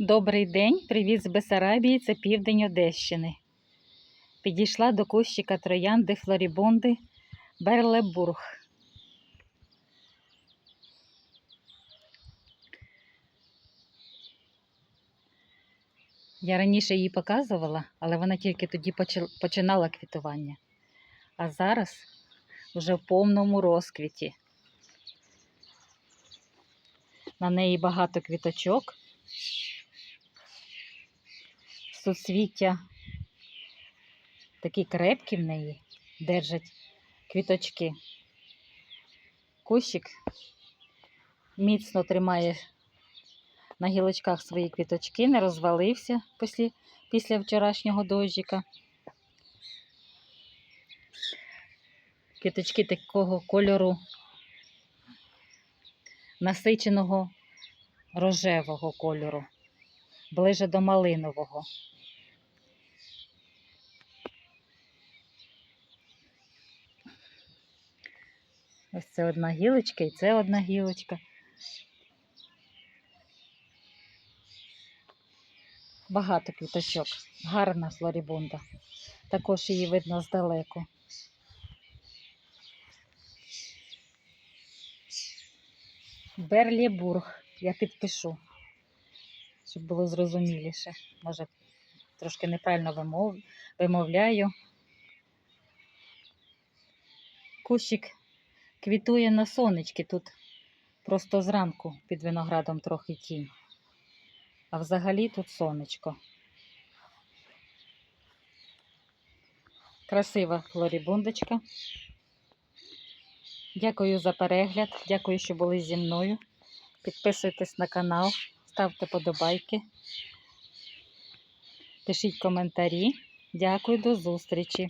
Добрий день, привіт з Бесарабії, це південь Одещини. Підійшла до кущика троянди Флорібунди Берлебург. Я раніше її показувала, але вона тільки тоді починала квітування. А зараз вже в повному розквіті. На неї багато квіточок. Суцвіття такі крепкі в неї держать квіточки. Кущик міцно тримає на гілочках свої квіточки, не розвалився після, після вчорашнього дощика. Квіточки такого кольору насиченого рожевого кольору, ближе до малинового. Ось це одна гілочка і це одна гілочка. Багато квіточок. Гарна флорібунда. Також її видно здалеку. Берлібург. Я підпишу, щоб було зрозуміліше. Може, трошки неправильно вимов... вимовляю. Кущик квітує на сонечки. Тут просто зранку під виноградом трохи тінь. А взагалі тут сонечко. Красива флорібундочка. Дякую за перегляд. Дякую, що були зі мною. Підписуйтесь на канал, ставте подобайки, пишіть коментарі. Дякую, до зустрічі!